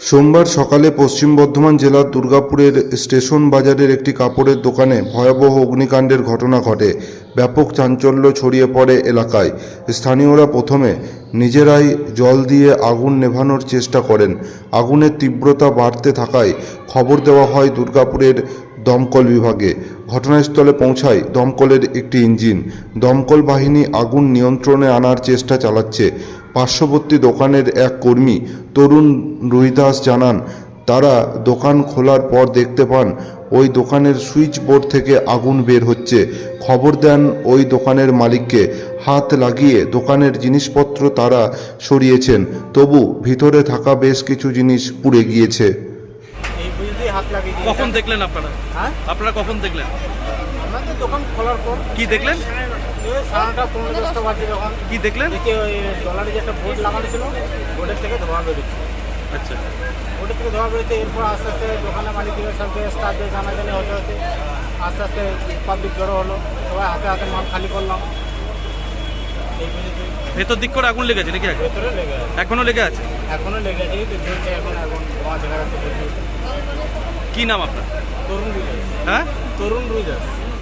সোমবার সকালে পশ্চিম বর্ধমান জেলার দুর্গাপুরের স্টেশন বাজারের একটি কাপড়ের দোকানে ভয়াবহ অগ্নিকাণ্ডের ঘটনা ঘটে। ব্যাপক চাঞ্চল্য ছড়িয়ে পড়ে এলাকায়। স্থানীয়রা প্রথমে নিজেরাই জল দিয়ে আগুন নেভানোর চেষ্টা করেন। আগুনের তীব্রতা বাড়তে থাকায় খবর দেওয়া হয় দুর্গাপুরের দমকল বিভাগে। ঘটনাস্থলে পৌঁছায় দমকলের একটি ইঞ্জিন। দমকল বাহিনী আগুন নিয়ন্ত্রণে আনার চেষ্টা চালাচ্ছে। পার্শ্ববর্তী দোকানের এক কর্মী তরুণ রুইদাস জানান তারা দোকান খোলার পর দেখতে পান ওই দোকানের সুইচ বোর্ড থেকে আগুন বের হচ্ছে। খবর দেন ওই দোকানের মালিককে। হাত লাগিয়ে দোকানের জিনিসপত্র তারা সরিয়েছেন। তবু ভিতরে থাকা বেশ কিছু জিনিস পুড়ে গিয়েছে। কখন দেখলেন আপনারা? হ্যাঁ? আপনারা কখন দেখলেন? দোকান খোলার পর। কি দেখলেন? সাড়ে পনেরো দশটা বাজে যখন কি দেখলেন? ডলারে যে একটা বোর্ড লাগানো ছিল বোর্ডের থেকে ধোয়া বেরোচ্ছে। আচ্ছা। বোর্ডের থেকে ধোয়া বেরোচ্ছে এরপর আস্তে আস্তে দোকানের মালিকের সঙ্গে স্টাফদের জানাজানি হতে হতে আস্তে আস্তে পাবলিক জড়ো হলো। সবাই হাতে হাতে মাল খালি করলাম। ভেতর দিক করে আগুন লেগেছে নাকি? ভেতরে লেগে আছে। এখনও লেগে আছে? এখনও লেগে আছে ঝুলছে এখন এখন ধোঁয়া দেখা যাচ্ছে কি নাম আপনার? তরুণ রুইদাস হ্যাঁ? তরুণ রুইদাস